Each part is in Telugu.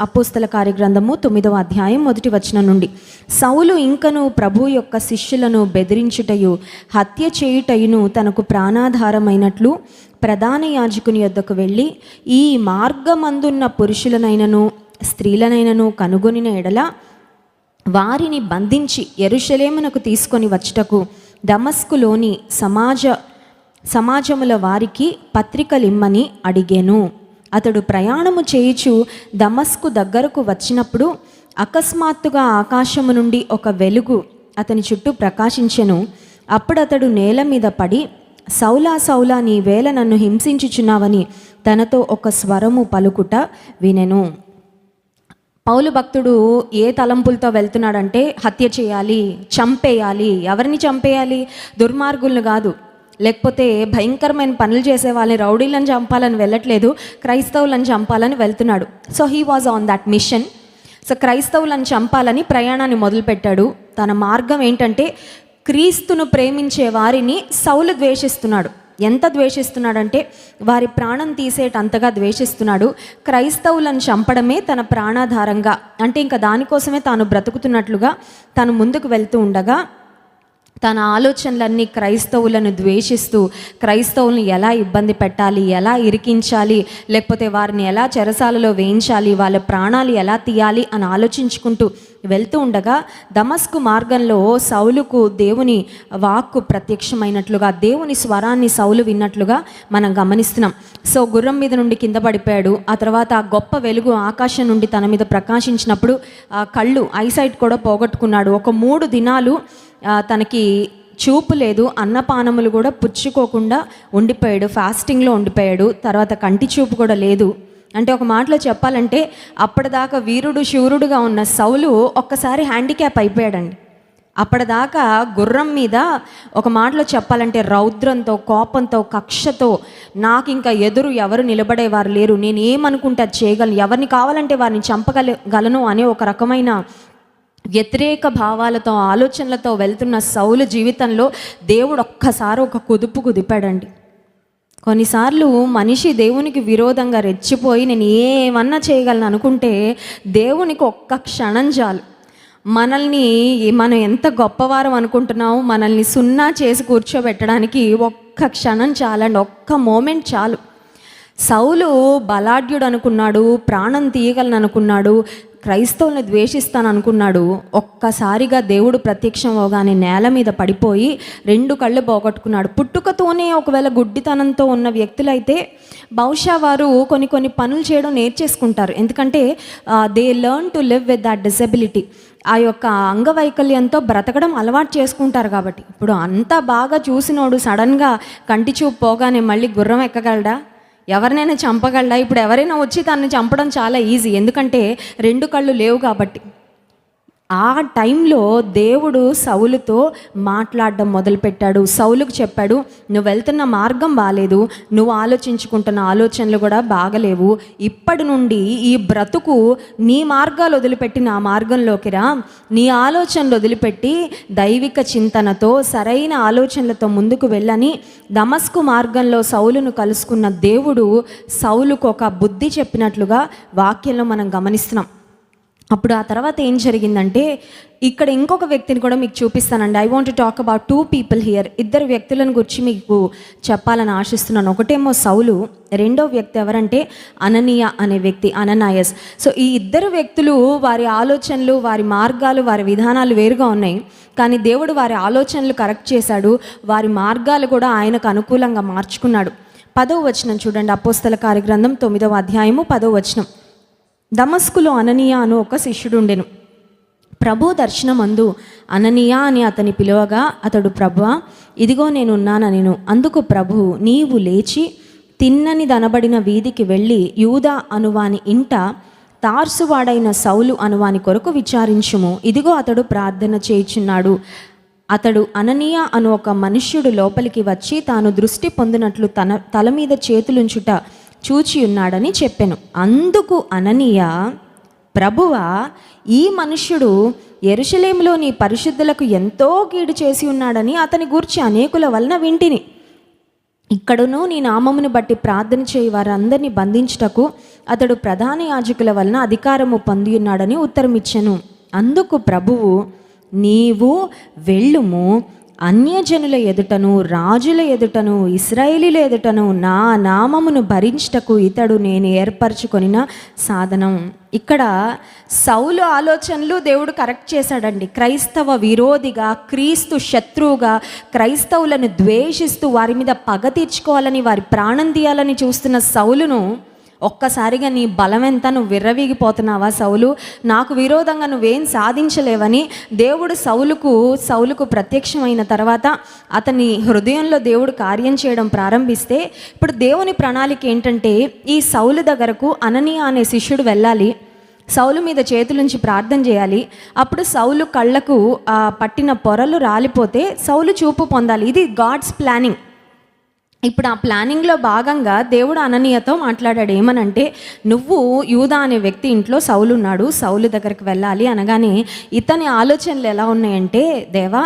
అపోస్తల కార్యగ్రంథము తొమ్మిదవ అధ్యాయం మొదటి వచనం నుండి. సౌలు ఇంకను ప్రభు యొక్క శిష్యులను బెదిరించుటయు హత్య చేయుటయును తనకు ప్రాణాధారమైనట్లు ప్రధాన యాజకుని యొద్దకు వెళ్ళి ఈ మార్గమందున్న పురుషులనైనను స్త్రీలనైనను కనుగొనిన ఎడల వారిని బంధించి ఎరుషలేమునకు తీసుకొని వచ్చుటకు దమస్కులోని సమాజ సమాజముల వారికి పత్రికలిమ్మని అడిగాను. అతడు ప్రయాణము చేయుచు దమస్కు దగ్గరకు వచ్చినప్పుడు అకస్మాత్తుగా ఆకాశము నుండి ఒక వెలుగు అతని చుట్టూ ప్రకాశించెను. అప్పుడు అతడు నేల మీద పడి సౌలా సౌలా నీ వేళ నన్ను హింసించుచున్నావని తనతో ఒక స్వరము పలుకుట వినెను. పౌలు భక్తుడు ఏ తలంపులతో వెళ్తున్నాడంటే హత్య చేయాలి చంపేయాలి. ఎవరిని చంపేయాలి? దుర్మార్గులను కాదు. లేకపోతే భయంకరమైన పనులు చేసే వాళ్ళని రౌడీలను చంపాలని వెళ్ళట్లేదు క్రైస్తవులను చంపాలని వెళ్తున్నాడు. So he was on that mission so క్రైస్తవులను చంపాలని ప్రయాణాన్ని మొదలుపెట్టాడు. తన మార్గం ఏంటంటే క్రీస్తును ప్రేమించే వారిని సౌలు ద్వేషిస్తున్నాడు. ఎంత ద్వేషిస్తున్నాడంటే వారి ప్రాణం తీసేటంతగా ద్వేషిస్తున్నాడు. క్రైస్తవులను చంపడమే తన ప్రాణాధారంగా. అంటే ఇంకా దానికోసమే తాను బ్రతుకుతున్నట్లుగా తను ముందుకు వెళ్తూ ఉండగా తన ఆలోచనలన్నీ క్రైస్తవులను ద్వేషిస్తూ క్రైస్తవులను ఎలా ఇబ్బంది పెట్టాలి ఎలా ఇరికించాలి లేకపోతే వారిని ఎలా చెరసాలలో వేయించాలి వాళ్ళ ప్రాణాలు ఎలా తీయాలి అని ఆలోచించుకుంటూ వెళ్తూ ఉండగా దమస్కు మార్గంలో సౌలుకు దేవుని వాక్కు ప్రత్యక్షమైనట్లుగా దేవుని స్వరాన్ని సౌలు విన్నట్లుగా మనం గమనిస్తున్నాం. సో గుర్రం మీద నుండి కింద పడిపోయాడు. ఆ తర్వాత ఆ గొప్ప వెలుగు ఆకాశం నుండి తన మీద ప్రకాశించినప్పుడు ఆ కళ్ళు ఐసైట్ కూడా పోగొట్టుకున్నాడు. ఒక మూడు దినాలు తనకి చూపు లేదు అన్నపానములు కూడా పుచ్చుకోకుండా ఉండిపోయాడు ఫాస్టింగ్లో ఉండిపోయాడు తర్వాత కంటి చూపు కూడా లేదు. అంటే ఒక మాటలో చెప్పాలంటే అప్పటిదాకా వీరుడు శూరుడుగా ఉన్న సౌలు ఒక్కసారి హ్యాండిక్యాప్ అయిపోయాడండి. అప్పటిదాకా గుర్రం మీద ఒక మాటలో చెప్పాలంటే రౌద్రంతో కోపంతో కక్షతో నాకు ఇంకా ఎదురు ఎవరు నిలబడేవారు లేరు నేను ఏమనుకుంటే అది చేయగలను ఎవరిని కావాలంటే వారిని చంపగలగలను అనే ఒక రకమైన వ్యతిరేక భావాలతో ఆలోచనలతో వెళ్తున్న సౌలు జీవితంలో దేవుడు ఒక్కసారి ఒక కుదుపు కుదిపాడండి. కొన్నిసార్లు మనిషి దేవునికి విరోధంగా రెచ్చిపోయి నేను ఏమన్నా చేయగలను అనుకుంటే దేవునికి ఒక్క క్షణం చాలు. మనల్ని మనం ఎంత గొప్పవారం అనుకుంటున్నామో మనల్ని సున్నా చేసి కూర్చోబెట్టడానికి ఒక్క క్షణం చాలండి. ఒక్క మోమెంట్ చాలు. సౌలు బలాఢ్యుడు అనుకున్నాడు ప్రాణం తీయగలను అనుకున్నాడు క్రైస్తవుల్ని ద్వేషిస్తాను అనుకున్నాడు ఒక్కసారిగా దేవుడు ప్రత్యక్షం అవగానే నేల మీద పడిపోయి రెండు కళ్ళు పోగొట్టుకున్నాడు. పుట్టుకతోనే ఒకవేళ గుడ్డితనంతో ఉన్న వ్యక్తులైతే బహుశా వారు కొన్ని కొన్ని పనులు చేయడం నేర్చేసుకుంటారు. ఎందుకంటే they learn to live with that disability ఆ యొక్క అంగవైకల్యంతో బ్రతకడం అలవాటు చేసుకుంటారు కాబట్టి. ఇప్పుడు అంత బాగా చూసినోడు సడన్గా కంటి చూపు పోగానే మళ్ళీ గుర్రం ఎక్కగలడా? ఎవరినైనా చంపగలడా? ఇప్పుడు ఎవరైనా వచ్చి తనని చంపడం చాలా ఈజీ ఎందుకంటే రెండు కళ్ళు లేవు కాబట్టి. ఆ టైంలో దేవుడు సౌలుతో మాట్లాడడం మొదలుపెట్టాడు. సౌలుకు చెప్పాడు నువ్వు వెళ్తున్న మార్గం బాగాలేదు నువ్వు ఆలోచించుకుంటున్న ఆలోచనలు కూడా బాగలేవు. ఇప్పటి నుండి ఈ బ్రతుకు నీ మార్గాలు వదిలిపెట్టి నా మార్గంలోకి రా. నీ ఆలోచనలు వదిలిపెట్టి దైవిక చింతనతో సరైన ఆలోచనలతో ముందుకు వెళ్ళని దమస్కు మార్గంలో సౌలును కలుసుకున్న దేవుడు సౌలుకు ఒక బుద్ధి చెప్పినట్లుగా వాక్యంలో మనం గమనిస్తున్నాం. అప్పుడు ఆ తర్వాత ఏం జరిగిందంటే ఇక్కడ ఇంకొక వ్యక్తిని కూడా మీకు చూపిస్తానండి. I want talk about two people here ఇద్దరు వ్యక్తులను గురించి మీకు చెప్పాలని ఆశిస్తున్నాను. ఒకటేమో సౌలు రెండో వ్యక్తి ఎవరంటే అననీయ అనే వ్యక్తి అననాయస్. సో ఈ ఇద్దరు వ్యక్తులు వారి ఆలోచనలు వారి మార్గాలు వారి విధానాలు వేరుగా ఉన్నాయి. కానీ దేవుడు వారి ఆలోచనలు కరెక్ట్ చేశాడు. వారి మార్గాలు కూడా ఆయనకు అనుకూలంగా మార్చుకున్నాడు. పదో వచనం చూడండి అపోస్తల కార్యగ్రంథం తొమ్మిదవ అధ్యాయము పదో వచనం. దమస్కులో అననీయ అను ఒక శిష్యుడు ఉండెను ప్రభు దర్శనమందు అననీయ అని అతని పిలువగా అతడు ప్రభు ఇదిగో నేను అందుకు ప్రభు నీవు లేచి తిన్నని దనబడిన వీధికి వెళ్ళి యూదా అనువాని ఇంట తార్సువాడైన సౌలు అనువాని కొరకు విచారించుము. ఇదిగో అతడు ప్రార్థన చేయుచున్నాడు. అతడు అననీయ అను ఒక మనుష్యుడు లోపలికి వచ్చి తాను దృష్టి పొందినట్లు తన తల మీద చేతులుంచుట చూచి ఉన్నాడని చెప్పాను. అందుకు అననీయ ప్రభువ ఈ మనుష్యుడు ఎరుషలేములోని పరిశుద్ధులకు ఎంతో కీడు చేసి ఉన్నాడని అతని గూర్చి అనేకుల వలన వింటిని. ఇక్కడును నీ నామమును బట్టి ప్రార్థన చేయి వారందరినీ బంధించుటకు అతడు ప్రధాన యాజకుల వలన అధికారము పొంది ఉన్నాడని ఉత్తరం అందుకు ప్రభువు నీవు వెళ్ళుము అన్యజనుల ఎదుటను రాజుల ఎదుటను ఇస్రాయేలీల ఎదుటను నా నామమును భరించుటకు ఇతడు నేను ఏర్పరచుకొనిన సాధనం. ఇక్కడ సౌలు ఆలోచనలు దేవుడు కరెక్ట్ చేశాడండి. క్రైస్తవ విరోధిగా క్రీస్తు శత్రువుగా క్రైస్తవులను ద్వేషిస్తూ వారి మీద పగ తీర్చుకోవాలని వారి ప్రాణం తీయాలని చూస్తున్న సౌలును ఒక్కసారిగా నీ బలం ఎంత నువ్వు విర్రవీగిపోతున్నావా సౌలు? నాకు విరోధంగా నువ్వేం సాధించలేవని దేవుడు సౌలుకు సౌలుకు ప్రత్యక్షమైన తర్వాత అతని హృదయంలో దేవుడు కార్యం చేయడం ప్రారంభిస్తే ఇప్పుడు దేవుని ప్రణాళిక ఏంటంటే ఈ సౌలు దగ్గరకు అననీయ అనే శిష్యుడు వెళ్ళాలి. సౌలు మీద చేతులుంచి ప్రార్థన చేయాలి. అప్పుడు సౌలు కళ్ళకు పట్టిన పొరలు రాలిపోతే సౌలు చూపు పొందాలి. ఇది గాడ్స్ ప్లానింగ్. ఇప్పుడు ఆ ప్లానింగ్లో భాగంగా దేవుడు అననీయతో మాట్లాడాడు. ఏమనంటే నువ్వు యూదా అనే వ్యక్తి ఇంట్లో సౌలు ఉన్నాడు సౌలు దగ్గరికి వెళ్ళాలి అనగానే ఇతని ఆలోచనలు ఎలా ఉన్నాయంటే దేవా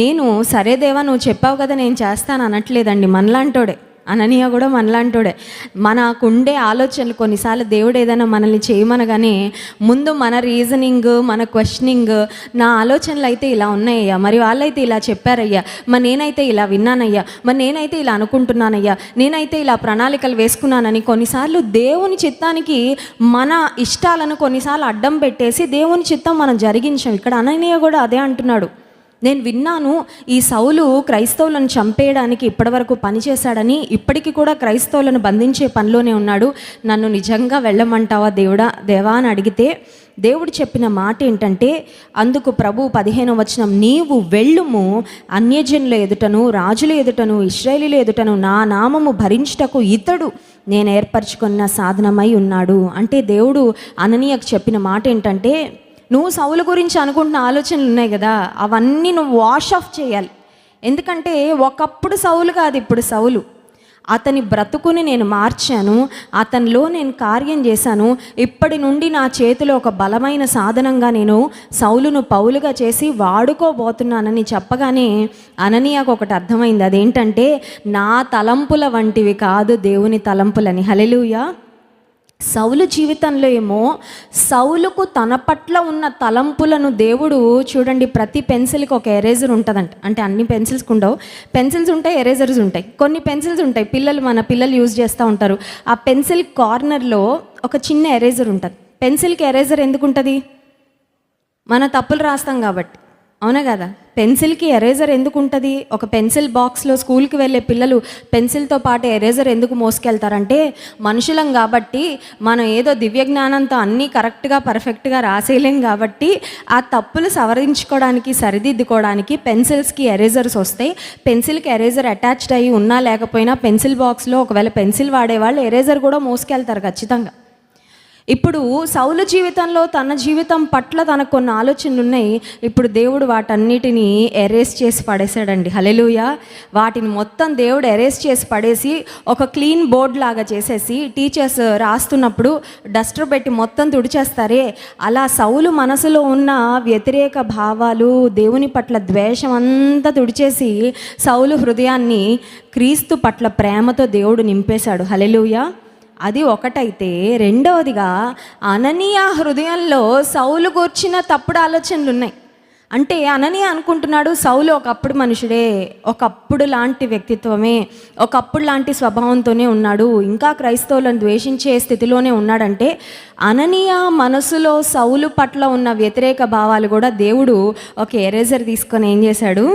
నేను సరే దేవా నువ్వు చెప్పావు కదా నేను చేస్తాను అనట్లేదండి మనలాంటోడే. అననీయ కూడా మనలాంటోడే. మనకుండే ఆలోచనలు కొన్నిసార్లు దేవుడు ఏదైనా మనల్ని చేయమనగానే ముందు మన రీజనింగ్ మన క్వశ్చనింగ్ నా ఆలోచనలు అయితే ఇలా ఉన్నాయ్యా మరి వాళ్ళైతే ఇలా చెప్పారయ్యా మరి నేనైతే ఇలా విన్నానయ్యా మరి నేనైతే ఇలా అనుకుంటున్నానయ్యా నేనైతే ఇలా ప్రణాళికలు వేసుకున్నానని కొన్నిసార్లు దేవుని చిత్తానికి మన ఇష్టాలను కొన్నిసార్లు అడ్డం పెట్టేసి దేవుని చిత్తం మనం జరిగించాం. ఇక్కడ అననీయ కూడా అదే అంటున్నాడు. నేను విన్నాను ఈ సౌలు క్రైస్తవులను చంపేయడానికి ఇప్పటివరకు పనిచేశాడని ఇప్పటికీ కూడా క్రైస్తవులను బంధించే పనిలోనే ఉన్నాడు. నన్ను నిజంగా వెళ్ళమంటావా దేవుడా? దేవా అని అడిగితే దేవుడు చెప్పిన మాట ఏంటంటే అందుకు ప్రభు పదిహేను వచనం నీవు వెళ్ళుము అన్యజనుల ఎదుటను రాజుల ఎదుటను ఇస్రాయేలీల ఎదుటను నా నామము భరించుటకు ఇతడు నేను ఏర్పరచుకున్న సాధనమై ఉన్నాడు. అంటే దేవుడు అననీయకు చెప్పిన మాట ఏంటంటే నువ్వు సౌలు గురించి అనుకుంటున్న ఆలోచనలు ఉన్నాయి కదా అవన్నీ నువ్వు వాష్ ఆఫ్ చేయాలి. ఎందుకంటే ఒకప్పుడు సౌలు కాదు ఇప్పుడు సౌలు. అతని బ్రతుకుని నేను మార్చాను అతనిలో నేను కార్యం చేశాను. ఇప్పటి నుండి నా చేతిలో ఒక బలమైన సాధనంగా నేను సౌలును పౌలుగా చేసి వాడుకోబోతున్నానని చెప్పగానే అననీయకు ఒకటి అర్థమైంది. అదేంటంటే నా తలంపుల వంటివి కాదు దేవుని తలంపులని. హలెలుయా సౌలు జీవితంలో ఏమో సౌలుకు తన పట్ల ఉన్న తలంపులను దేవుడు చూడండి ప్రతి పెన్సిల్కి ఒక ఎరేజర్ ఉంటుందంట. అంటే అన్ని పెన్సిల్స్కి ఉండవు పెన్సిల్స్ ఉంటాయి ఎరేజర్స్ ఉంటాయి. కొన్ని పెన్సిల్స్ ఉంటాయి. పిల్లలు మన పిల్లలు యూజ్ చేస్తూ ఉంటారు. ఆ పెన్సిల్ కార్నర్లో ఒక చిన్న ఎరేజర్ ఉంటుంది. పెన్సిల్కి ఎరేజర్ ఎందుకు ఉంటుంది మన తప్పులు రాస్తాం కాబట్టి. అవునా కదా? పెన్సిల్కి ఎరేజర్ ఎందుకు ఉంటుంది ఒక పెన్సిల్ బాక్స్లో స్కూల్కి వెళ్ళే పిల్లలు పెన్సిల్తో పాటు ఎరేజర్ ఎందుకు మోసుకెళ్తారంటే మనుషులం కాబట్టి మనం ఏదో దివ్య జ్ఞానంతో అన్నీ కరెక్ట్గా పర్ఫెక్ట్గా రాసేయలేం కాబట్టి ఆ తప్పులు సవరించుకోవడానికి సరిదిద్దుకోవడానికి పెన్సిల్స్కి ఎరేజర్స్ వస్తాయి పెన్సిల్కి ఎరేజర్ అటాచ్డ్ అయ్యి ఉన్నా లేకపోయినా పెన్సిల్ బాక్స్లో ఒకవేళ పెన్సిల్ వాడేవాళ్ళు ఎరేజర్ కూడా మోసుకెళ్తారు ఖచ్చితంగా. ఇప్పుడు సౌలు జీవితంలో తన జీవితం పట్ల తనకు కొన్ని ఆలోచనలు ఉన్నాయి ఇప్పుడు దేవుడు వాటన్నిటిని ఎరేస్ చేసి పడేశాడండి. హలెలుయ వాటిని మొత్తం దేవుడు ఎరేస్ చేసి పడేసి ఒక క్లీన్ బోర్డ్ లాగా చేసేసి టీచర్స్ రాస్తున్నప్పుడు డస్టర్ పెట్టి మొత్తం తుడిచేస్తారే. అలా సౌలు మనసులో ఉన్న వ్యతిరేక భావాలు దేవుని పట్ల ద్వేషం అంతా తుడిచేసి సౌలు హృదయాన్ని క్రీస్తు పట్ల ప్రేమతో దేవుడు నింపేశాడు. హలెలుయా అది ఒకటైతే రెండవదిగా అననీయ హృదయంలో సౌలు గూర్చిన తప్పుడు ఆలోచనలు ఉన్నాయి అంటే అననీయ అనుకుంటున్నాడు సౌలు ఒకప్పుడు మనుషుడే ఒకప్పుడు లాంటి వ్యక్తిత్వమే ఒకప్పుడు లాంటి స్వభావంతోనే ఉన్నాడు ఇంకా క్రైస్తవులను ద్వేషించే స్థితిలోనే ఉన్నాడంటే అననీయ మనసులో సౌలు పట్ల ఉన్న వ్యతిరేక భావాలు కూడా దేవుడు ఒక ఎరేజర్ తీసుకొని ఏం చేశాడు?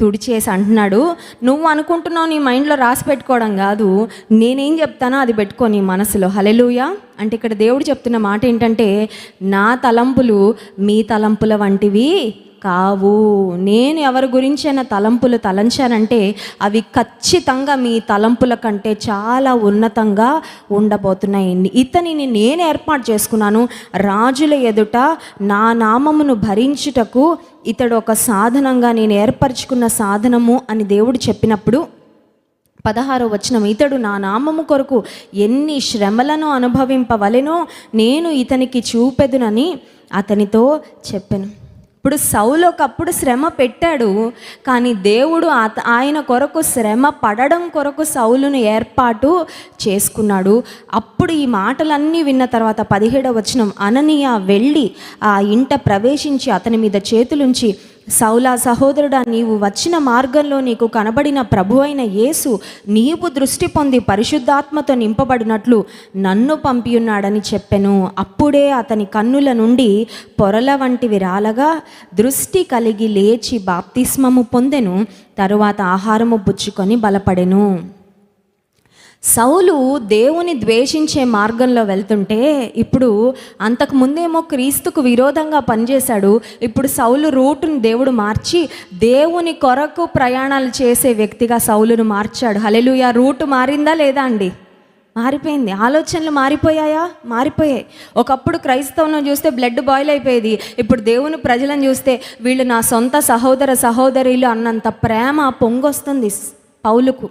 తుడిచేసి అంటున్నాడు నువ్వు అనుకుంటున్నావు నీ మైండ్లో రాసి పెట్టుకోవడం కాదు నేనేం చెప్తానో అది పెట్టుకో నీ మనసులో. హలెలుయా అంటే ఇక్కడ దేవుడు చెప్తున్న మాట ఏంటంటే నా తలంపులు మీ తలంపుల వంటివి కావు. నేను ఎవరి గురించైనా తలంపులు తలంచానంటే అవి ఖచ్చితంగా మీ తలంపుల కంటే చాలా ఉన్నతంగా ఉండబోతున్నాయి. ఇతనిని నేను ఏర్పాటు చేసుకున్నాను. రాజుల ఎదుట నా నామమును భరించుటకు ఇతడు ఒక సాధనంగా నేను ఏర్పరచుకున్న సాధనము అని దేవుడు చెప్పినప్పుడు పదహారో వచనం ఇతడు నా నామము కొరకు ఎన్ని శ్రమలను అనుభవింపవలెనో నేను ఇతనికి చూపెదునని అతనితో చెప్పాను. ఇప్పుడు సౌలు ఒకప్పుడు శ్రమ పెట్టాడు కానీ దేవుడు అత- ఆయన కొరకు శ్రమ పడడం కొరకు సౌలును ఏర్పాటు చేసుకున్నాడు. అప్పుడు ఈ మాటలన్నీ విన్న తర్వాత పదిహేడవ వచనం అననీయ వెళ్ళి ఆ ఇంట ప్రవేశించి అతని మీద చేతులుంచి సౌలా సహోదరుడా నీవు వచ్చిన మార్గంలో నీకు కనబడిన ప్రభు అయిన యేసు నీవు దృష్టి పొంది పరిశుద్ధాత్మతో నింపబడినట్లు నన్ను పంపియున్నాడని చెప్పెను. అప్పుడే అతని కన్నుల నుండి పొరల వంటివి రాలగా దృష్టి కలిగి లేచి బాప్తిస్మము పొందెను. తరువాత ఆహారము పుచ్చుకొని బలపడెను. సౌలు దేవుని ద్వేషించే మార్గంలో వెళ్తుంటే ఇప్పుడు అంతకు ముందేమో క్రీస్తుకు విరోధంగా పనిచేశాడు. ఇప్పుడు సౌలు రూటును దేవుడు మార్చి దేవుని కొరకు ప్రయాణాలు చేసే వ్యక్తిగా సౌలును మార్చాడు. హలెలుయ రూటు మారిందా లేదా అండి? మారిపోయింది. ఆలోచనలు మారిపోయాయా? మారిపోయాయి. ఒకప్పుడు క్రైస్తవులను చూస్తే బ్లడ్ బాయిల్ అయిపోయేది. ఇప్పుడు దేవుని ప్రజలను చూస్తే వీళ్ళు నా సొంత సహోదర సహోదరులు అన్నంత ప్రేమ పొంగొస్తుంది పౌలుకు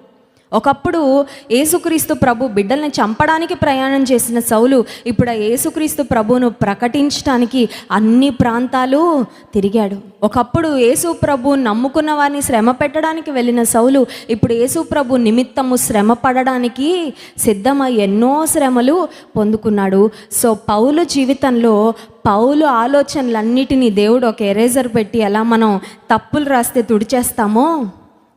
ఒకప్పుడు ఏసుక్రీస్తు ప్రభు బిడ్డల్ని చంపడానికి ప్రయాణం చేసిన సౌలు ఇప్పుడు ఆ ప్రభును ప్రభువును ప్రకటించడానికి అన్ని ప్రాంతాలు తిరిగాడు. ఒకప్పుడు యేసు ప్రభు నమ్ముకున్న వారిని శ్రమ పెట్టడానికి వెళ్ళిన సౌలు ఇప్పుడు యేసు ప్రభు నిమిత్తము శ్రమ పడడానికి సిద్ధమై ఎన్నో శ్రమలు పొందుకున్నాడు. సో పౌలు జీవితంలో పౌలు ఆలోచనలన్నిటినీ దేవుడు ఒక ఎరేజర్ పెట్టి ఎలా మనం తప్పులు రాస్తే తుడిచేస్తామో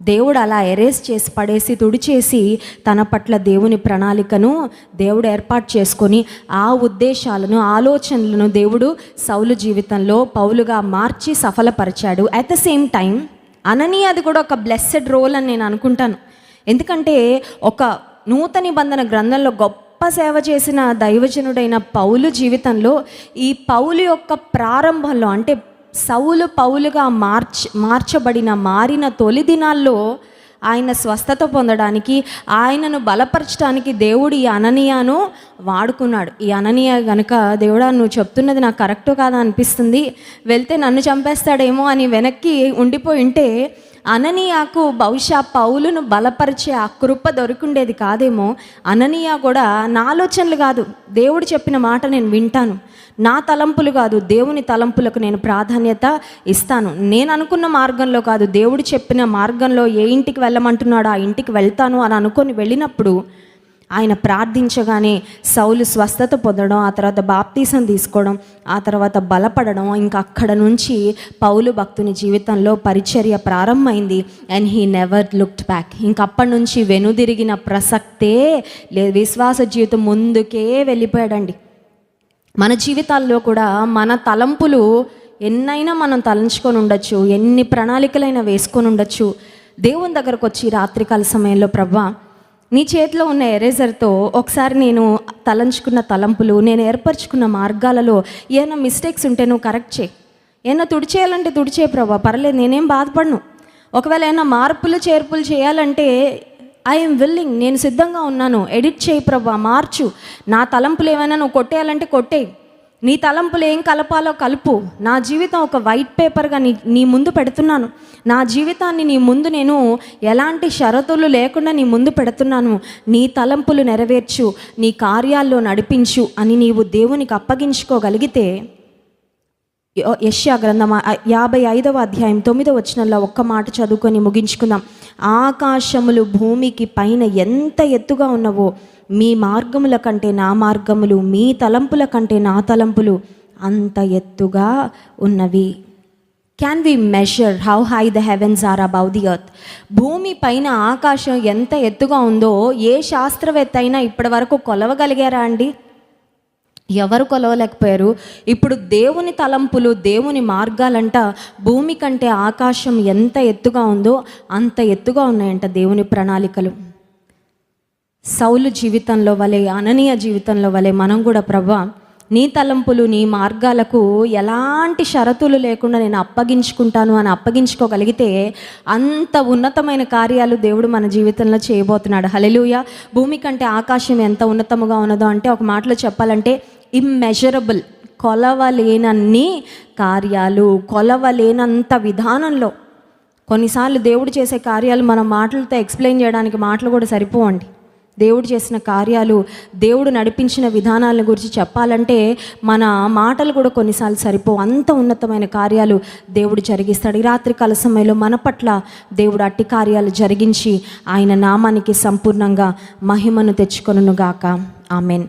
దేవుడు అలా ఎరేస్ చేసి పడేసి తుడిచేసి తన పట్ల దేవుని ప్రణాళికను దేవుడు ఏర్పాటు చేసుకొని ఆ ఉద్దేశాలను ఆలోచనలను దేవుడు సౌలు జీవితంలో పౌలుగా మార్చి సఫలపరిచాడు. అట్ ద సేమ్ టైం అనని అది కూడా ఒక బ్లెస్సెడ్ రోల్ అని నేను అనుకుంటాను. ఎందుకంటే ఒక నూతన నిబంధన గ్రంథంలో గొప్ప సేవ చేసిన దైవజనుడైన పౌలు జీవితంలో ఈ పౌలు యొక్క ప్రారంభంలో అంటే సౌలు పౌలుగా మార్చ్ మార్చబడిన మారిన తొలి దినాల్లో ఆయన స్వస్థత పొందడానికి ఆయనను బలపరచడానికి దేవుడు ఈ అననీయాను వాడుకున్నాడు. ఈ అననీయ గనుక దేవుడా నువ్వు చెప్తున్నది నాకు కరెక్ట్ కాదా అనిపిస్తుంది. వెళ్తే నన్ను చంపేస్తాడేమో అని వెనక్కి ఉండిపోయి ఉంటే అననీయాకు బహుశా పౌలును బలపరిచే ఆ కృప దొరికిండేది కాదేమో. అననీయ కూడా నా ఆలోచనలు కాదు. దేవుడు చెప్పిన మాట నేను వింటాను. నా తలంపులు కాదు. దేవుని తలంపులకు నేను ప్రాధాన్యత ఇస్తాను. నేను అనుకున్న మార్గంలో కాదు. దేవుడు చెప్పిన మార్గంలో ఏ ఇంటికి వెళ్ళమంటున్నాడో? ఆ ఇంటికి వెళ్తాను అని అనుకొని వెళ్ళినప్పుడు ఆయన ప్రార్థించగానే సౌలు స్వస్థత పొందడం ఆ తర్వాత బాప్తీసం తీసుకోవడం ఆ తర్వాత బలపడడం ఇంకా అక్కడ నుంచి పౌలు భక్తుని జీవితంలో పరిచర్య ప్రారంభమైంది. And he never looked back ఇంకా అప్పటి నుంచి వెనుదిరిగిన ప్రసక్తే లేదు. విశ్వాస జీవితం ముందుకే వెళ్ళిపోయాడండి. మన జీవితాల్లో కూడా మన తలంపులు ఎన్నైనా మనం తలంచుకొని ఉండొచ్చు ఎన్ని ప్రణాళికలైనా వేసుకొని ఉండొచ్చు. దేవుని దగ్గరకు వచ్చి రాత్రికాల సమయంలో ప్రభా నీ చేతిలో ఉన్న ఎరేజర్తో ఒకసారి నేను తలంచుకున్న తలంపులు నేను ఏర్పరచుకున్న మార్గాలలో ఏమైనా మిస్టేక్స్ ఉంటే నువ్వు కరెక్ట్ చేయి. ఏమైనా తుడిచేయాలంటే తుడిచే ప్రభా పర్లేదు నేనేం బాధపడను. ఒకవేళ ఏమైనా మార్పులు చేర్పులు చేయాలంటే ఐఎమ్ విల్లింగ్ నేను సిద్ధంగా ఉన్నాను. ఎడిట్ చేయి ప్రభా మార్చు. నా తలంపులు ఏమైనా నువ్వు కొట్టేయాలంటే కొట్టేయి. నీ తలంపులు ఏం కలపాలో కలుపు. నా జీవితం ఒక వైట్ పేపర్గా నీ నీ ముందు పెడుతున్నాను. నా జీవితాన్ని నీ ముందు నేను ఎలాంటి షరతులు లేకుండా నీ ముందు పెడుతున్నాను. నీ తలంపులు నెరవేర్చు నీ కార్యాల్లో నడిపించు అని నీవు దేవునికి అప్పగించుకోగలిగితే యశ్యా గ్రంథం యాభై ఐదవ అధ్యాయం తొమ్మిదవ వచనంలో ఒక్క మాట చదువుకొని ముగించుకుందాం. ఆకాశములు భూమికి పైన ఎంత ఎత్తుగా ఉన్నవో మీ మార్గముల కంటే నా మార్గములు మీ తలంపుల కంటే నా తలంపులు అంత ఎత్తుగా ఉన్నవి. Can we measure how high the heavens are above the earth భూమి పైన ఆకాశం ఎంత ఎత్తుగా ఉందో ఏ శాస్త్రవేత్త అయినా ఇప్పటి వరకు కొలవగలిగారా అండి? ఎవరు కొలవలేకపోయారు? ఇప్పుడు దేవుని తలంపులు దేవుని మార్గాలంట భూమి కంటే ఆకాశం ఎంత ఎత్తుగా ఉందో అంత ఎత్తుగా ఉన్నాయంట దేవుని ప్రణాళికలు. సౌలు జీవితంలో వలె అననీయ జీవితంలో వలె మనం కూడా ప్రభా నీ తలంపులు నీ మార్గాలకు ఎలాంటి షరతులు లేకుండా నేను అప్పగించుకుంటాను అని అప్పగించుకోగలిగితే అంత ఉన్నతమైన కార్యాలు దేవుడు మన జీవితంలో చేయబోతున్నాడు. హలెలుయ భూమి కంటే ఆకాశం ఎంత ఉన్నతముగా ఉన్నదో అంటే ఒక మాటలో చెప్పాలంటే ఇమ్మెజరబుల్ కొలవలేనన్ని కార్యాలు కొలవలేనంత విధానంలో. కొన్నిసార్లు దేవుడు చేసే కార్యాలు మన మాటలతో ఎక్స్ప్లెయిన్ చేయడానికి మాటలు కూడా సరిపోవండి. దేవుడు చేసిన కార్యాలు దేవుడు నడిపించిన విధానాల గురించి చెప్పాలంటే మన మాటలు కూడా కొన్నిసార్లు సరిపో అంత ఉన్నతమైన కార్యాలు దేవుడు జరిగిస్తాడు. ఈ రాత్రి కాల సమయంలో మన పట్ల దేవుడు అట్టి కార్యాలు జరిగించి ఆయన నామానికి సంపూర్ణంగా మహిమను తెచ్చుకొనుగాక ఆమెన్.